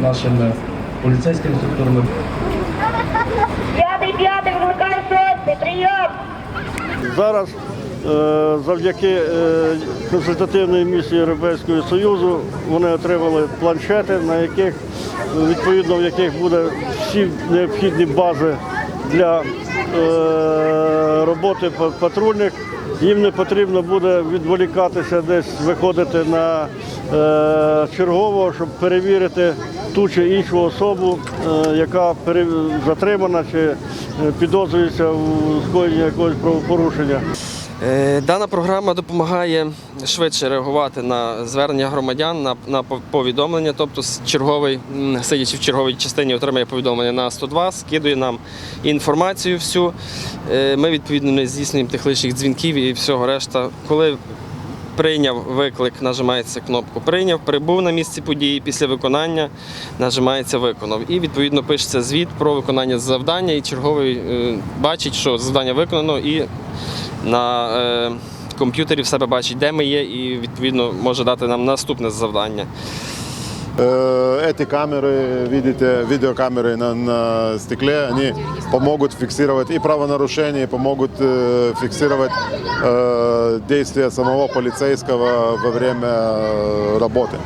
нашими поліцейськими структурами. П'ятий, п'ятий, викликаю шостий, прийом. Зараз е, завдяки е, консультативній місії Європейського Союзу вони отримали планшети, на яких відповідно в яких буде всі необхідні бази для е, роботи патрульних. Їм не потрібно буде відволікатися десь, виходити на чергового, щоб перевірити ту чи іншу особу, е, яка затримана чи е, підозрюється у скоєнні якогось правопорушення. Е, Дана програма допомагає швидше реагувати на звернення громадян на, на повідомлення. Тобто, черговий, сидячи в черговій частині, отримає повідомлення на 102, скидує нам інформацію всю. Е, Ми відповідно не здійснюємо тих лишніх дзвінків і всього решта. Коли прийняв виклик, нажимається кнопку Прийняв, прибув на місці події після виконання, нажимається виконав. І відповідно пишеться звіт про виконання завдання, і черговий е, бачить, що завдання виконано, і на е, комп'ютері в себе бачить, де ми є, і відповідно може дати нам наступне завдання. Е, эти камеры, видите, видеокамеры на, на стекле, они помогут фиксировать и правонарушения, и помогут э, фиксировать э, действия самого полицейского во время э, работы.